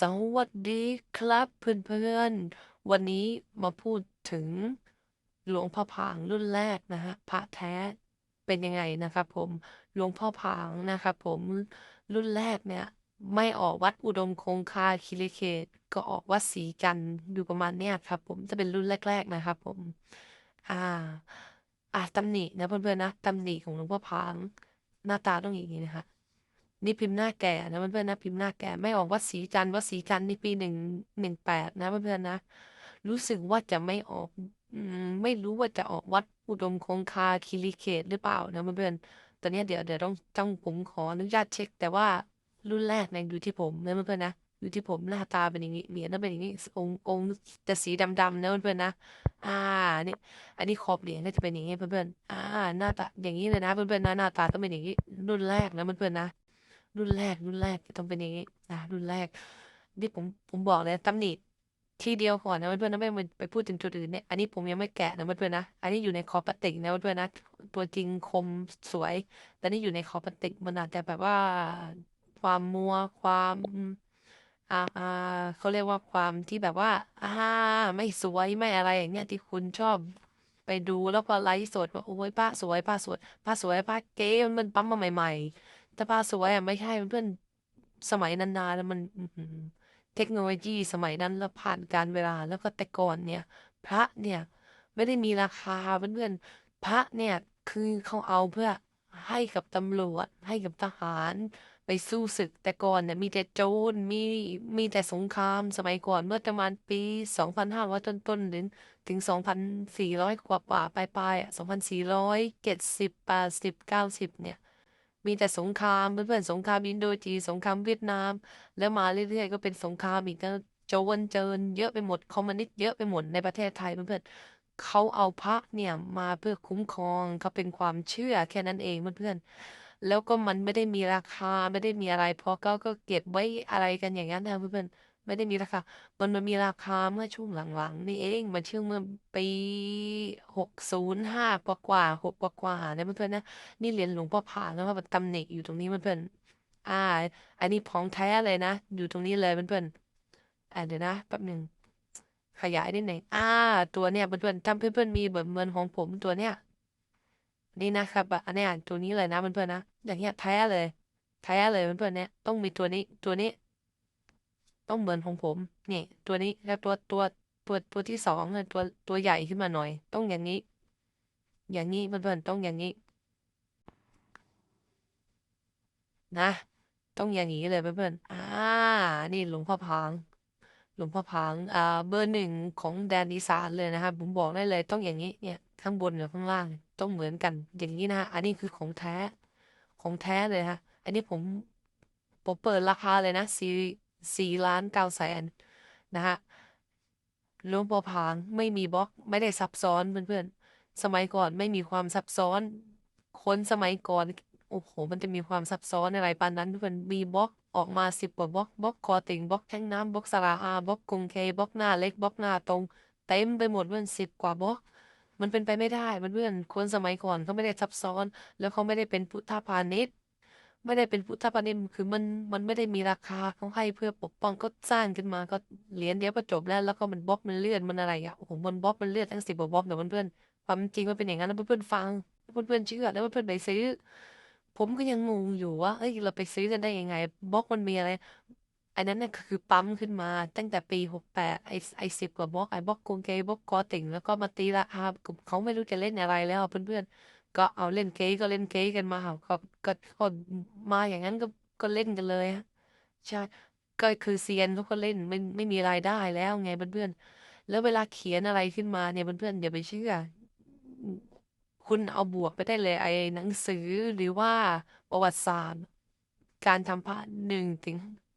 สวัสดีครับเพื่อนๆ วันนี้มาพูดถึงหลวงพ่อผางรุ่นแรกนะฮะพระแท้เป็นยังไงนะครับผมหลวงพ่อผางนะครับผมรุ่นแรกเนี่ย ไม่ออกวัดอุดมคงคาคิริเขตก็ออกวัดศรีกันธ์อยู่ประมาณเนี้ยครับ ผมจะเป็นรุ่นแรก ๆนะครับผม อ่า อ่าตำหนินะเพื่อนๆนะตำหนิของหลวงพ่อผางหน้าตาต้องอย่างนี้นะคะ นี่พิมพ์หน้าแก่นะเพื่อนๆนะพิมพ์หน้าแก่ไม่ออกวัดศรีจันวัดศรีจันในปีหนึ่งหนึ่งแปดนะเพื่อนๆนะ รู้สึกว่าจะไม่ออกอมไม่รู้ว่าจะออกวัดอุดมคงคาคิริเขตหรือเปล่านะเพื่อนๆตอนนี้เดี๋ยวเดี๋ยวต้องต้องผมขออนุญาตเช็ค แต่ว่ารุ่นแรกเนี่ยอยู่ที่ผมนะเพื่อนๆนะอยู่ที่ผมหน้าตาเป็นอย่างนี้เหรียญน่าเป็นอย่างนี้องค์องค์จะสีดำๆนะเพื่อนๆนะ อ่านี่อันนี้ขอบเหรียญก็จะเป็นอย่างนี้เพื่อนๆอ่า หน้าตาอย่างนี้เลยนะเพื่อนๆนะหน้าตาต้องเป็นอย่างนี้รุ่นแรกนะเพื่อนๆนะ รุ่นแรก รุ่นแรกต้องเป็นอย่างนี้นะรุ่นแรกนี่ผมผมบอกเลยตำหนิทีเดียวก่อนนะเพื่อนๆนะไม่ไปพูดถึงจุดอื่นเนี่ยอันนี้ผมยังไม่แกะนะเพื่อนๆนะอันนี้อยู่ในคอพลาสติกนะเพื่อนๆนะตัวจริงคมสวย แต่นี่อยู่ในคอพลาสติกมันอาจจะแบบว่าความมัวความอ่าอ่าเขาเรียกว่าความที่แบบว่าอ่าไม่สวยไม่อะไรอย่างเงี้ยที่คุณชอบไปดูแล้วพอไลฟ์สดว่าโอ้ยป้าสวยป้าสวยป้าสวยป้าเก๋มันปั๊มมาใหม่ ๆ แต่ป้าสวยอะไม่ใช่เพื่อนสมัยนานๆแล้วมันเทคโนโลยีสมัยนั้นแล้วผ่านการเวลาแล้วก็แต่ก่อนเนี่ย พระเนี่ย ไม่ได้มีราคาเพื่อนๆพระเนี่ยคือเขาเอาเพื่อให้กับตำรวจ ให้กับทหาร ไปสู้ศึกแต่ก่อนเนี่ยมีแต่โจรมีมีแต่สงครามสมัยก่อนเมื่อประมาณปี 2,500 ต้นๆถึงถึง 2,400 กว่ากว่าปลายๆอะ2,470 80 90 เนี่ย มีแต่สงครามเพื่อนๆสงครามอินโดจีสงครามเวียดนาม แล้วมาเรื่อยๆก็เป็นสงครามอีกแล้วโจรเจินเยอะไปหมดคอมมิวนิสต์เยอะไปหมดในประเทศไทยเพื่อนๆเขาเอาพระเนี่ยมาเพื่อคุ้มครองเขาเป็นความเชื่อแค่นั้นเองเพื่อนๆแล้วก็มันไม่ได้มีราคาไม่ได้มีอะไรเพราะก็ก็เก็บไว้อะไรกันอย่างนั้นนะเพื่อนๆ ไม่ได้มีราคา มันมันมีราคาเมื่อช่วงหลังๆ นี่เอง มันช่วงเมื่อปีหกศูนย์ห้ากว่ากว่าหกกว่ากว่าเนี่ยเพื่อนๆนะ นี่เหรียญหลวงพ่อผาแล้วว่าตำหนิอยู่ตรงนี้เพื่อนๆอ่า อันนี้ของแท้เลยนะ อยู่ตรงนี้เลยเพื่อนๆอ่าเดี๋ยวนะแป๊บหนึ่งขยายนิดหนึ่งอ่า ตัวเนี้ยเพื่อนๆถ้าเพื่อนๆมีแบบเหมือนของผมตัวเนี้ยนี่นะครับอะอันเนี้ยตัวนี้เลยนะเพื่อนๆนะ อย่างเงี้ยแท้เลย แท้เลยเพื่อนๆเนี่ยต้องมีตัวนี้ตัวนี้ ต้องเหมือนของผม นี่ ตัวนี้แล้วตัวตัวตัวตัวที่สองเนี่ยตัวตัวใหญ่ขึ้นมาหน่อย ต้องอย่างนี้ อย่างนี้เพื่อนๆต้องอย่างนี้นะ ต้องอย่างนี้เลยเพื่อนๆอ่า นี่หลวงพ่อพังหลวงพ่อพังอ่าเบอร์หนึ่งของแดนอีสานเลยนะครับผมบอกได้เลยต้องอย่างนี้เนี่ยข้างบนกับข้างล่างต้องเหมือนกัน อย่างนี้นะฮะอันนี้คือของแท้ของแท้เลยฮะ อันนี้ผมผมเปิดราคาเลยนะสี่ สี่ล้านเก้าแสนนะฮะหลวงพ่อผางไม่มีบล็อกไม่ได้ซับซ้อนเพื่อนๆ สมัยก่อนไม่มีความซับซ้อน คนสมัยก่อนโอ้โหมันจะมีความซับซ้อนอะไรปานนั้นเพื่อนมีบล็อกออกมาสิบกว่าบล็อกบล็อกคอติ่งบล็อกแท่งน้ำบล็อกสระอาบล็อกกรุงเคบล็อกหน้าเล็กบล็อกหน้าตรงเต็มไปหมดเพื่อนสิบกว่าบล็อก มันเป็นไปไม่ได้เพื่อนๆคนสมัยก่อนเขาไม่ได้ซับซ้อน แล้วเขาไม่ได้เป็นพุทธพาณิชย์ ไม่ได้เป็นพุทธพาณิชย์คือมันมันไม่ได้มีราคาเขาให้เพื่อปกป้องก็สร้างขึ้นมาก็เหรียญเดียวก็จบแล้วแล้วก็มันบล็อกมันเลื่อนมันอะไรอะโอ้โหมันบล็อกมันเลื่อนทั้งสิบกว่าบล็อกเดี๋ยวเพื่อนๆความจริงมันเป็นอย่างนั้นแล้วเพื่อนๆฟังเพื่อนๆเชื่อแล้วเพื่อนๆไปซื้อ ผมก็ยังงงอยู่ว่าเอ้ยเราไปซื้อกันได้ยังไงบล็อกมันมีอะไรอันนั้นเนี่ยคือปั๊มขึ้นมาตั้งแต่ปีหกแปดไอไอสิบกว่าบล็อกไอบล็อกกรุงเกบล็อกกอติ่งแล้วก็มาตีราคาเขาไม่รู้จะเล่นอะไรแล้วเพื่อนๆ ก็เอาเล่นเกย์ก็เล่นเกย์กันมาก็ก็ก็มาอย่างนั้นก็ก็เล่นกันเลยฮะใช่ ก็คือเซียนเขาก็เล่นไม่ไม่มีรายได้แล้วไงเพื่อนๆแล้วเวลาเขียนอะไรขึ้นมาเนี่ยเพื่อนๆอย่าไปเชื่อ คุณเอาบวกไปได้เลยไอ้หนังสือหรือว่าประวัติศาสตร์ การทำพระหนึ่งถึง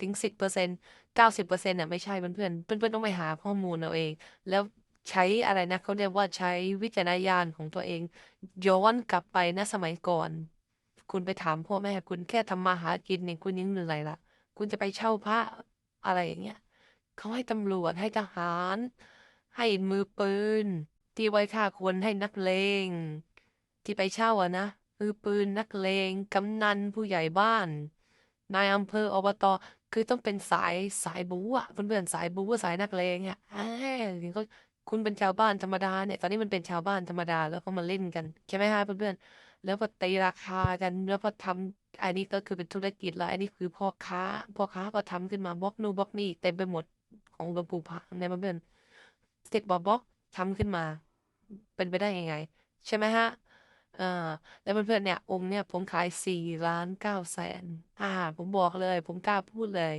ถึงสิบเปอร์เซ็นต์เก้าสิบเปอร์เซ็นต์อะไม่ใช่เพื่อนเพื่อนเพื่อนเพื่อนต้องไปหาข้อมูลเอาเอง แล้ว ใช้อะไรนะเขาเรียกว่าใช้วิจารณญาณของตัวเองย้อนกลับไปนะสมัยก่อน คุณไปถามพ่อแม่คุณแค่ทำมาหากินเนี่ยคุณยังเหนื่อยละคุณจะไปเช่าพระอะไรอย่างเงี้ยเขาให้ตำรวจให้ทหาร ให้มือปืน ที่ไว้ฆ่าคนให้นักเลง ที่ไปเช่าอะนะมือปืนนักเลงกำนันผู้ใหญ่บ้านนายอำเภออบตคือต้องเป็นสายสายบู๊อะเพื่อนๆสายบู๊สายนักเลงอะอาถึงก็ คุณเป็นชาวบ้านธรรมดาเนี่ย ตอนนี้มันเป็นชาวบ้านธรรมดาแล้วก็มาเล่นกันใช่ไหมฮะเพื่อนๆแล้วพอตีราคากันแล้วพอทำอันนี้ก็คือเป็นธุรกิจแล้วอันนี้คือพ่อค้าพ่อค้าก็ทำขึ้นมาบล็อกนู่นบล็อกนี่เต็มไปหมดของหลวงปู่พังเนี่ยเพื่อนๆสเต็กบล็อกบล็อกทำขึ้นมา เป็นไปได้ยังไง ใช่ไหมฮะ เออแล้วเพื่อนๆเนี่ยองค์เนี่ยผมขายสี่ล้านเก้าแสนอ่า ผมบอกเลย ผมกล้าพูดเลย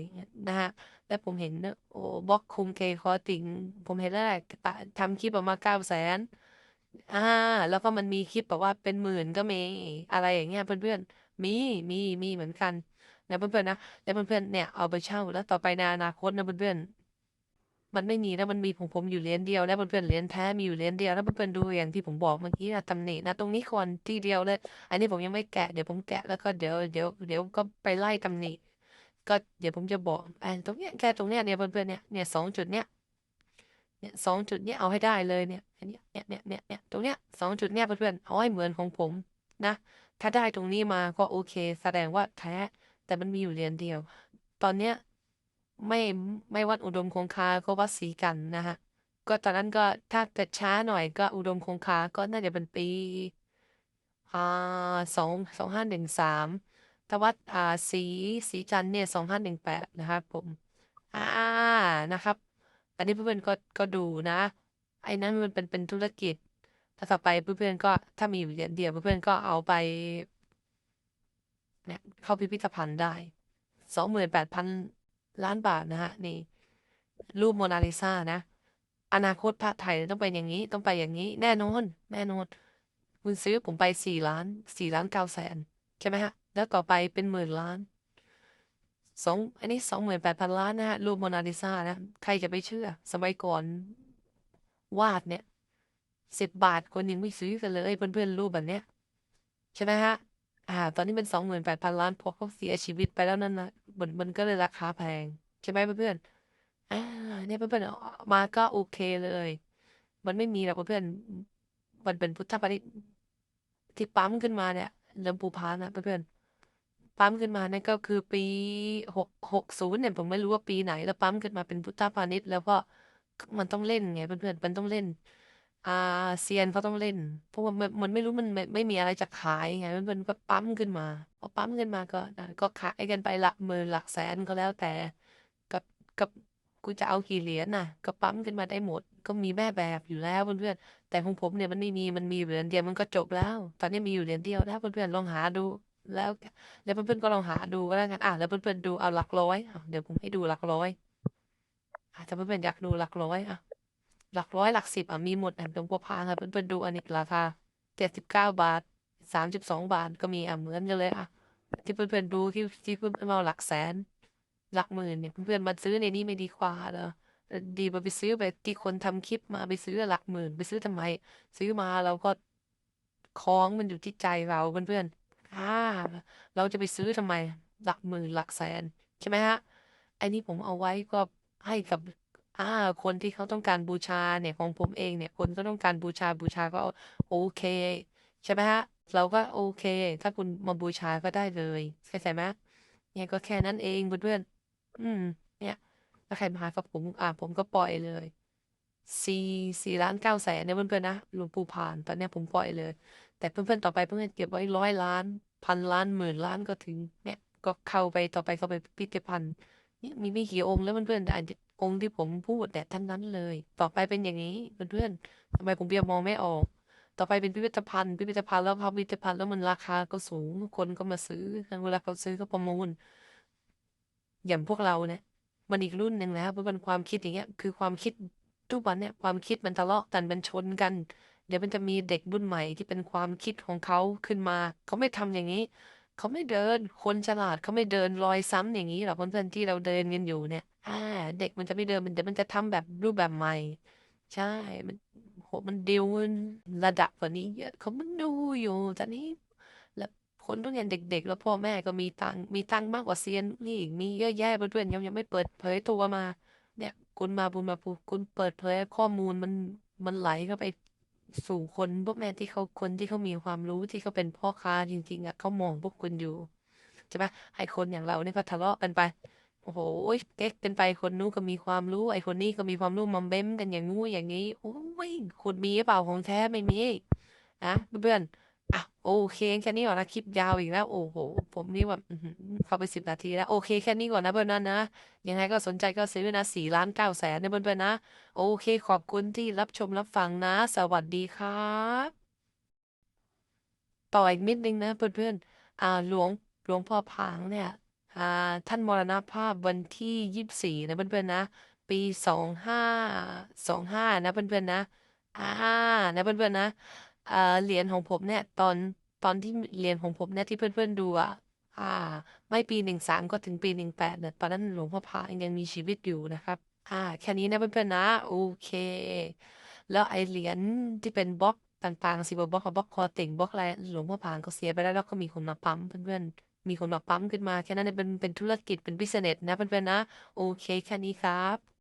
นะฮะแล้วผมเห็นนะโอ้บล็อกคุมเคคอติง ผมเห็นแล้วแหละตะทำคลิปออกมาเก้าแสนอ่า แล้วก็มันมีคลิปแบบว่าเป็นหมื่นก็มีอะไรอย่างเงี้ยเพื่อนๆมีมีมีเหมือนกันนะเพื่อนๆนะแล้วเพื่อนๆเนี่ยเอาไปเช่าแล้วต่อไปในอนาคตนะเพื่อนๆ มันไม่มีแล้วมันมีของผมอยู่เหรียญเดียว แล้วเพื่อนๆเหรียญแท้มีอยู่เหรียญเดียวแล้วเพื่อนๆดูอย่างที่ผมบอกเมื่อกี้นะตำหนินะตรงนี้ควรที่เดียวเลย อันนี้ผมยังไม่แกะเดี๋ยวผมแกะแล้วก็เดี๋ยวเดี๋ยวเดี๋ยวก็ไปไล่ตำหนิก็เดี๋ยวผมจะบอกอันตรงเนี้ยแค่ตรงเนี้ยเนี่ยเพื่อนๆเนี่ยเนี่ยสองจุดเนี้ยเนี่ยสองจุดเนี้ยเอาให้ได้เลยเนี่ยอันเนี้ยเนี่ยเนี่ยเนี่ยเนี่ยตรงเนี้ยสองจุดเนี้ยเพื่อนๆเอาให้เหมือนของผมนะ ถ้าได้ตรงนี้มาก็โอเค แสดงว่าแท้แต่มันมีอยู่เหรียญเดียว ตอนเนี้ย ไม่ไม่วัดอุดมคงคาก็วัดศรีกันนะฮะ ก็ตอนนั้นก็ถ้าเกิดช้าหน่อยก็อุดมคงคาก็น่าจะเป็นปีอ่าสองสองห้าหนึ่งสามถ้าวัดอ่าสีสีจันทร์เนี่ยสองห้าหนึ่งแปดนะครับผมอ่านะครับอันนี้เพื่อนๆก็ก็ดูนะ ไอ้นั้นมันเป็นเป็นธุรกิจถ้าต่อไปเพื่อนๆก็ถ้ามีอยู่เหรียญเดียวเพื่อนๆก็เอาไปเนี่ยเข้าพิพิธภัณฑ์ได้สองหมื่นแปดพัน ล้านบาทนะฮะนี่ รูปโมนาลิซานะ อนาคตพระไทยต้องเป็นอย่างนี้ต้องไปอย่างนี้ แน่นอนแน่นอนคุณซื้อผมไปสี่ล้านสี่ล้านเก้าแสนใช่ไหมฮะ แล้วต่อไปเป็นหมื่นล้านสองอันนี้สองหมื่นแปดพันล้านนะฮะรูปโมนาลิซานะใครจะไปเชื่อ สมัยก่อนวาดเนี่ยสิบบาทคนยังไม่ซื้อกันเลยเพื่อนๆรูปแบบเนี้ยใช่ไหมฮะ อ่า ตอนนี้เป็นสองหมื่นแปดพันล้านพอเขาเสียชีวิตไปแล้วนั่นนะ มันมันก็เลยราคาแพง ใช่ไหมเพื่อนๆอ่าเนี่ยเพื่อนๆเอามาก็โอเคเลย มันไม่มีหรอกเพื่อนๆมันเป็นพุทธปฏิที่ปั๊มขึ้นมาเนี่ยเริ่มปูพานนะเพื่อนๆปั๊มขึ้นมานั่นก็คือปีหกหกศูนย์เนี่ยผมไม่รู้ว่าปีไหน แล้วปั๊มขึ้นมาเป็นพุทธพาณิชย์แล้วก็มันต้องเล่นไงเพื่อนๆมันต้องเล่น อาเซียนเขาต้องเล่น เพราะว่ามันมันไม่รู้มันไม่ไม่มีอะไรจะขายไง มันมันก็ปั๊มขึ้นมาพอปั๊มขึ้นมาก็อะก็ขายกันไปหลักหมื่นหลักแสนก็แล้วแต่ กับกับกูจะเอากี่เหรียญน่ะ ก็ปั๊มขึ้นมาได้หมด ก็มีแม่แบบอยู่แล้วเพื่อนๆแต่ของผมเนี่ยมันไม่มีมันมีเหรียญเดียวมันก็จบแล้ว ตอนนี้มีอยู่เหรียญเดียวแล้วเพื่อนๆลองหาดู แล้วแล้วเพื่อนๆก็ลองหาดูก็แล้วกันอะแล้วเพื่อนๆดูเอาหลักร้อยอะเดี๋ยวผมให้ดูหลักร้อยอะถ้าเพื่อนๆอยากดูหลักร้อยอะ หลักร้อยหลักสิบอะมีหมดอะหลวงปู่พางค่ะเพื่อนๆดูอันนี้ราคาเจ็ดสิบเก้าบาทสามสิบสองบาทก็มีอะเหมือนกันเลยอะที่เพื่อนๆดูที่ที่เพื่อนๆเอาหลักแสน หลักหมื่นเนี่ยเพื่อนๆมาซื้อในนี้ไม่ดีกว่าเหรอดีกว่าไปซื้อไปที่คนทำคลิปมาไปซื้อหลักหมื่น ไปซื้อทำไม ซื้อมาเราก็ของมันอยู่ที่ใจเราเพื่อนๆอ่าเราจะไปซื้อทำไม หลักหมื่นหลักแสนใช่ไหมฮะไอ้นี่ผมเอาไว้ก็ให้กับ อ่า คนที่เขาต้องการบูชาเนี่ยของผมเองเนี่ย คนก็ต้องการบูชาบูชาก็โอเค ใช่ไหมฮะ เราก็โอเค ถ้าคุณมาบูชาก็ได้เลยเข้าใจไหมเนี่ยก็แค่นั้นเองเพื่อนๆอืม เนี่ยถ้าใครมาหากับผมอ่าผมก็ปล่อยเลยสี่สี่ล้านเก้าแสนเนี่ยเพื่อนๆนะหลวงปู่ผ่านตอนเนี้ยผมปล่อยเลย แต่เพื่อนๆต่อไปเพื่อนๆเก็บไว้ร้อยล้านพันล้านหมื่นล้านก็ถึงเนี่ยก็เข้าไปต่อไปเข้าไปพิพิธภัณฑ์เนี่ยมีไม่กี่องค์แล้วเพื่อนๆแต่ องค์ที่ผมพูดแต่ท่านนั้นเลย ต่อไปเป็นอย่างนี้เพื่อนๆทำไมผมยังมองไม่ออก ต่อไปเป็นพิพิธภัณฑ์ พิพิธภัณฑ์แล้วพอพิพิธภัณฑ์แล้วมันราคาก็สูงคนก็มาซื้อเวลาเขาซื้อก็ประมูล อย่างพวกเราเนี่ยมันอีกรุ่นหนึ่งแล้วเพราะมันความคิดอย่างเงี้ย คือความคิดทุกวันเนี่ยความคิดมันทะเลาะกันมันชนกัน เดี๋ยวมันจะมีเด็กรุ่นใหม่ที่เป็นความคิดของเขาขึ้นมา เขาไม่ทำอย่างนี้ เขาไม่เดิน คนฉลาดเขาไม่เดินรอยซ้ำอย่างนี้หรอกเพื่อนๆที่เราเดินกันอยู่เนี่ยอ่า เด็กมันจะไม่เดินมันเดี๋ยวมันจะทำแบบรูปแบบใหม่ ใช่ มันโหมันดิวมันระดับกว่านี้เยอะเขามันดูอยู่ตอนนี้ แล้วคนทุกอย่างเด็ก ๆ แล้วพ่อแม่ก็มีตังมีตังมากกว่าเซียนนี่อีกมีเยอะแยะเพื่อนๆยังยังไม่เปิดเผยตัวมา เนี่ย คุณมาบุญมาภูคุณเปิดเผยข้อมูลมันมันไหลเข้าไปสู่คนพวกแม่ที่เขาคนที่เขามีความรู้ที่เขาเป็นพ่อค้าจริง ๆอะเขามองพวกคุณอยู่ใช่ไหมให้คนอย่างเราเนี่ยก็ทะเลาะกันไป โอ้โหเก๊กกันไปคนนู้นก็มีความรู้ ไอ้คนนี้ก็มีความรู้มาเบ้มกันอย่างงู้อย่างนี้ โอ้ยคุณมีหรือเปล่าของแท้ไม่มีนะเพื่อนๆอะโอเคแค่นี้ก่อนนะคลิปยาวอีกแล้ว โอ้โห ผมนี่แบบเข้าไปสิบนาทีแล้ว โอเคแค่นี้ก่อนนะเพื่อนๆนะยังไงก็สนใจก็ซื้อนะสี่ล้านเก้าแสนนะเพื่อนๆนะ โอเคขอบคุณที่รับชมรับฟังนะ สวัสดีครับต่ออีกนิดนึงนะเพื่อนๆอ่าหลวงหลวงพ่อผางเนี่ย ท่านมรณภาพวันที่ยี่สิบสี่นะเพื่อนๆนะ ปีสองห้าสองห้านะเพื่อนๆนะอ่านะเพื่อนๆนะเออเหรียญของผมเนี่ยตอนตอนที่เหรียญของผมเนี่ยที่เพื่อนๆดูอะอ่า ไม่ปีหนึ่งสามก็ถึงปีหนึ่งแปดเนี่ยตอนนั้นหลวงพ่อผายังมีชีวิตอยู่นะครับอ่าแค่นี้นะเพื่อนๆนะโอเค แล้วไอเหรียญที่เป็นบล็อกต่างๆสิบบล็อกกับบล็อกคอติ่งบล็อกอะไรหลวงพ่อผางก็เสียไปแล้วแล้วก็มีคนมาปั๊มเพื่อนๆ มีคนมาปั๊มขึ้นมา แค่นั้นเองเป็นเป็นธุรกิจเป็นบิสเนสนะเพื่อนๆนะ โอเคแค่นี้ครับ